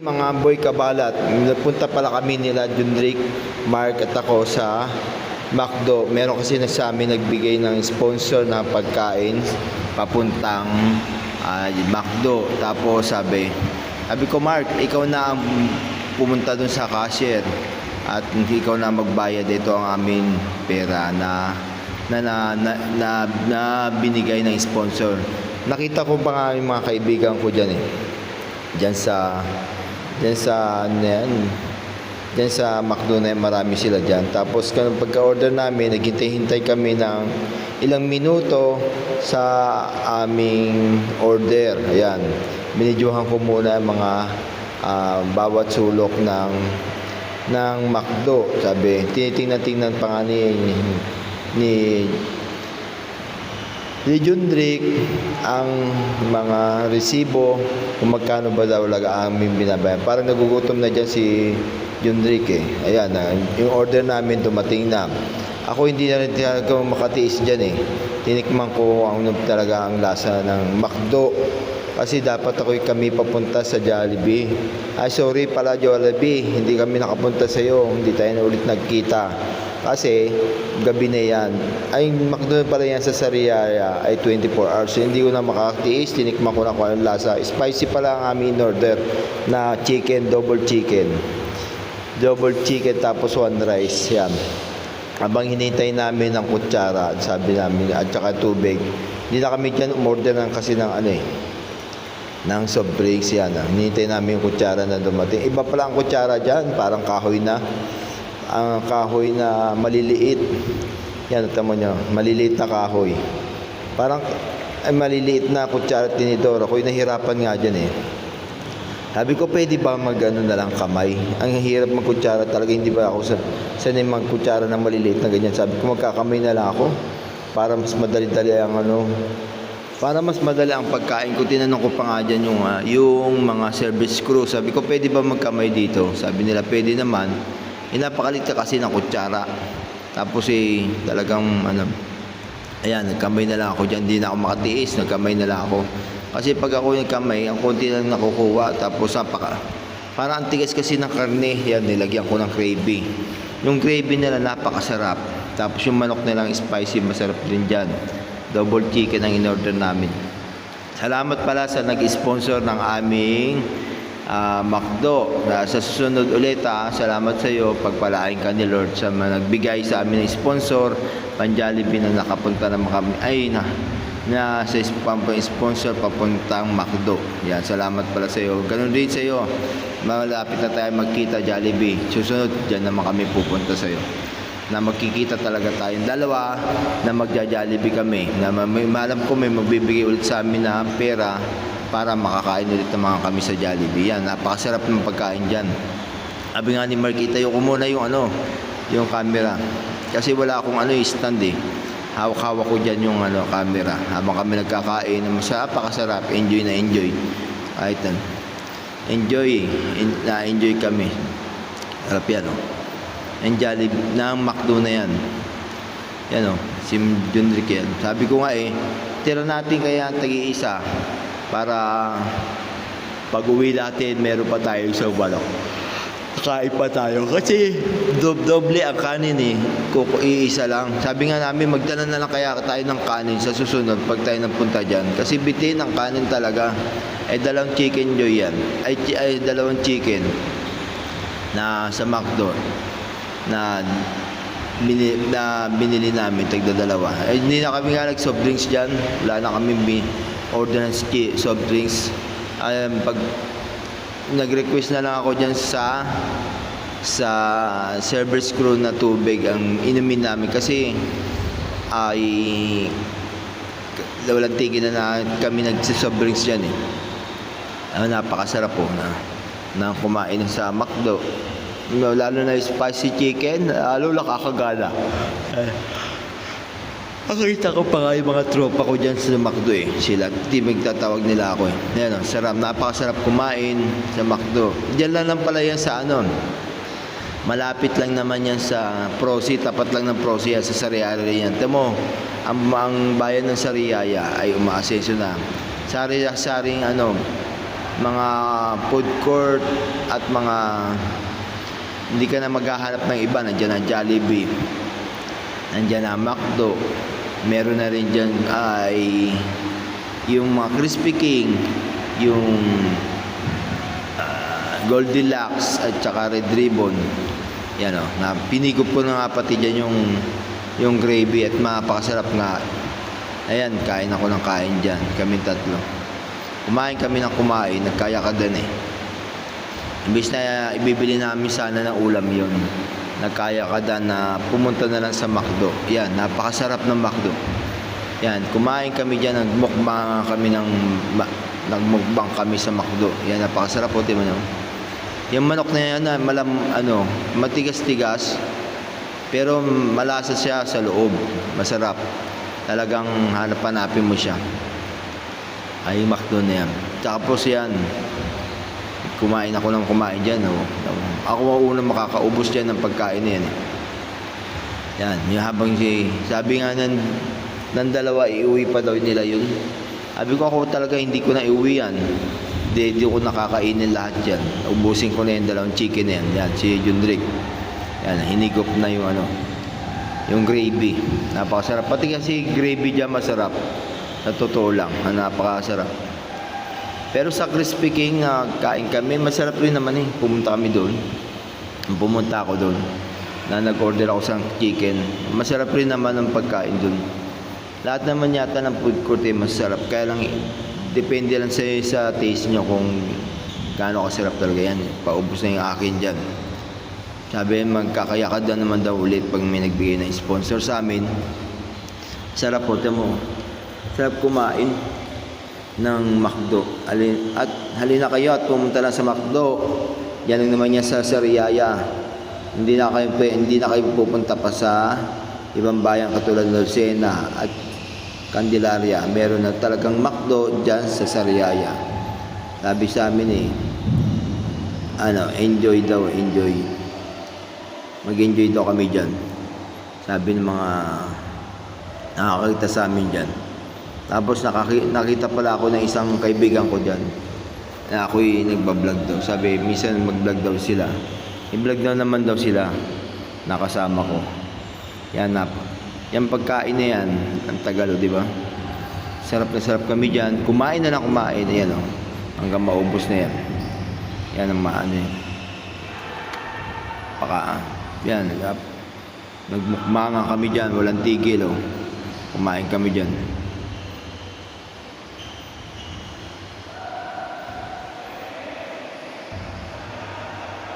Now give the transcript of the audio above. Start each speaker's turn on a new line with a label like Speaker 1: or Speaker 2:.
Speaker 1: Mga boy kabalat, napunta pala kami nila Jundrick, Mark at ako sa McDo. Meron kasi na sa amin nagbigay ng sponsor na pagkain papuntang ah, McDo. Tapos sabi, sabi ko Mark, ikaw na ang pumunta dun sa cashier at ikaw na magbayad. Ito ang aming pera na na na, na, na, na binigay ng sponsor. Nakita ko pa nga yung mga kaibigan ko dyan eh. Diyan sa diyan sa ano yan, diyan sa McDo na marami sila diyan. Tapos kanang pagka-order namin, naghintay-hintay kami ng ilang minuto sa aming order. Ayan. Binidyohan ko muna mga ah, bawat sulok ng ng McDo. Sabi, tinitingnan-tingnan pa nga ni ni ni ang mga resibo kung magkano ba daw laga aming binabayan. Parang nagugutom na dyan si Jundrick eh. Ayan, na, yung order namin dumating na. Ako hindi na rin talaga makatiis dyan eh. Tinikman ko ang talaga ang lasa ng McDo. Kasi dapat ako kami papunta sa Jollibee. Ay sorry pala Jollibee, hindi kami nakapunta sa iyo. Hindi tayo na ulit nagkita. Kasi gabi na yan. Ay McDo pala yan sa Sariaya ay 24 hours. So, hindi ko na makakatiis. Tinikman ko na kung anong lasa. Spicy pala ang aming order na chicken, double chicken. Double chicken tapos one rice. Yan. Habang hinintay namin ng kutsara, sabi namin, at saka tubig, hindi na kami dyan umorder ng kasi ng ano eh, ng soft drinks yan. Hinintay namin yung kutsara na dumating. Iba pala ang kutsara dyan, parang kahoy na. Ang kahoy na maliliit. Yan, tamo nyo, maliliit na kahoy. Parang ay, maliliit na kutsara at tinidor. Ako'y nahirapan nga dyan eh. Sabi ko, pwede ba mag ano na lang kamay? Ang hirap magkutsara talaga, hindi ba ako sa sanay magkutsara na maliliit na ganyan. Sabi ko, magkakamay na lang ako para mas madali-dali ang ano, para mas madali ang pagkain ko. Tinanong ko pa nga dyan yung, ah, yung mga service crew. Sabi ko, pwede ba magkamay dito? Sabi nila, pwede naman. Eh, napakalit ka kasi ng kutsara. Tapos eh, talagang ano, Ayan, nagkamay na lang ako dyan. Hindi na ako makatiis. Nagkamay na lang ako. Kasi pag ako nagkamay, ang konti lang nakukuha. Tapos napaka... Parang ang tigas kasi ng karne. Yan, nilagyan ko ng gravy. Yung gravy nila napakasarap. Tapos yung manok nilang spicy, masarap din dyan. Double chicken ang in-order namin. Salamat pala sa nag-sponsor ng aming ah, McDo. Na sa susunod ulit, ah, salamat sa iyo. Pagpalain ka ni Lord sa mga nagbigay sa amin ng sponsor. Pan-Jollibee na nakapunta naman kami. Ay, na, na sa sponsor papuntang McDo. Yan, salamat pala sa iyo. Ganun din sa iyo. Malapit na tayo magkita Jollibee. Susunod, dyan naman kami pupunta sa iyo na magkikita talaga tayong dalawa na magja-Jollibee kami na ma- may malam ko may magbibigay ulit sa amin na pera para makakain ulit ng mga kami sa Jollibee. Yan, napakasarap ng pagkain dyan. Sabi nga ni Mark, itayo ko muna yung ano, yung camera. Kasi wala akong ano, stand eh. Hawak-hawak ko dyan yung ano, camera. Habang kami nagkakain, masarap, napakasarap. Enjoy na enjoy. Kahit ano. Enjoy. En- na-enjoy kami. Harap yan, oh. Ang Jollibee, na McDo na yan. Yan, oh. Si Junrick yan. Sabi ko nga eh, tira natin kaya tagi-isa para pag uwi natin, meron pa tayo sa balok. Kain pa tayo. Kasi dob doble ang kanin eh. Kuko iisa lang. Sabi nga namin, magdala na lang kaya tayo ng kanin sa susunod pag tayo napunta dyan. Kasi bitin ang kanin talaga. Ay dalawang chicken joy yan. Ay, ay dalawang chicken na sa McDo na bini, na binili namin tagda dalawa. Eh, hindi na kami nga nag soft drinks diyan. Wala na kami ng ski, soft drinks. Um, pag nag-request na lang ako diyan sa sa service crew na tubig ang inumin namin kasi ay walang tigil na, na kami nag-soft drinks diyan eh. Ah, napakasarap po na na kumain sa McDo. Lalo na yung spicy chicken, lalo nakakagana. Eh, Nakita ko pa nga yung mga tropa ko dyan sa McDo eh. Sila, di magtatawag nila ako eh. Yan o, sarap, napakasarap kumain sa McDo. Diyan lang lang pala yan sa ano. Malapit lang naman yan sa Prosi, tapat lang ng Prosi yan sa Sariaya yan. Tamo, ang, ang bayan ng Sariaya ay umaasenso na. Sari, saring ano, mga food court at mga hindi ka na maghahanap ng iba. Nandiyan ang Jollibee. Nandiyan ang McDo. Meron na rin dyan ay yung mga Crispy King, yung ah, Goldilocks at saka Red Ribbon. Yan o. Na, pinigop ko na nga pati dyan yung, yung gravy at mapakasarap nga. Ayan, kain ako ng kain dyan. Kami tatlo. Kumain kami ng kumain. Nagkaya ka din eh. Imbis na ibibili namin sana ng ulam yon Nagkaya ka dan na pumunta na lang sa McDo. Yan, napakasarap ng McDo. Yan, kumain kami dyan, nagmukbang kami ng, nagmukbang kami sa McDo. Yan, napakasarap po, tingnan. Yung manok na yan, malam, ano, matigas-tigas, pero malasa siya sa loob. Masarap. Talagang hanap-hanapin mo siya. Ay, McDo na yan. Po yan, kumain ako ng kumain dyan. Oh. Ako ang unang makakaubos dyan ng pagkain na yan. Eh. Yan, yung habang si, sabi nga ng, ng dalawa, iuwi pa daw nila yun. Sabi ko ako talaga hindi ko na iuwi yan. Hindi, hindi ko nakakainin lahat yan. Ubusin ko na yung dalawang chicken na yan. Yan, si Jundrick. Yan, hinigop na yung ano, yung gravy. Napakasarap. Pati kasi gravy dyan masarap. Sa totoo lang, napakasarap. Pero sa Crispy King, ah, kain kami, masarap rin naman eh. Pumunta kami doon. Pumunta ako doon. Na nag-order ako sa chicken. Masarap rin naman ang pagkain doon. Lahat naman yata ng food court eh, masarap. Kaya lang, depende lang sa, sa taste nyo kung gaano kasarap talaga yan. Paubos na yung akin dyan. Sabi, magkakayakad na naman daw ulit pag may nagbigay ng sponsor sa amin. Sarap po, tamo. Sarap kumain ng McDo. Alin, at halina kayo at pumunta lang sa McDo. Yan lang naman yan sa Sariaya. Hindi na kayo hindi na kayo pupunta pa sa ibang bayan katulad ng Lucena at Candelaria. Meron na talagang McDo diyan sa Sariaya. Sabi sa amin eh, ano, enjoy daw, enjoy. Mag-enjoy daw kami diyan. Sabi ng mga nakakita sa amin diyan. Tapos nakita pala ako ng isang kaibigan ko dyan na ako'y nagbablog daw. Sabi, minsan mag-vlog daw sila. I-vlog daw naman daw sila. Nakasama ko. Yan na. Yan pagkain na yan. Ang tagal, di ba? Sarap na sarap kami dyan. Kumain na na kumain. Ayan o. Hanggang maubos na yan. Yan ang maano yan. Paka, yan. Nagmukmangan kami dyan. Walang tigil o. Kumain kami dyan.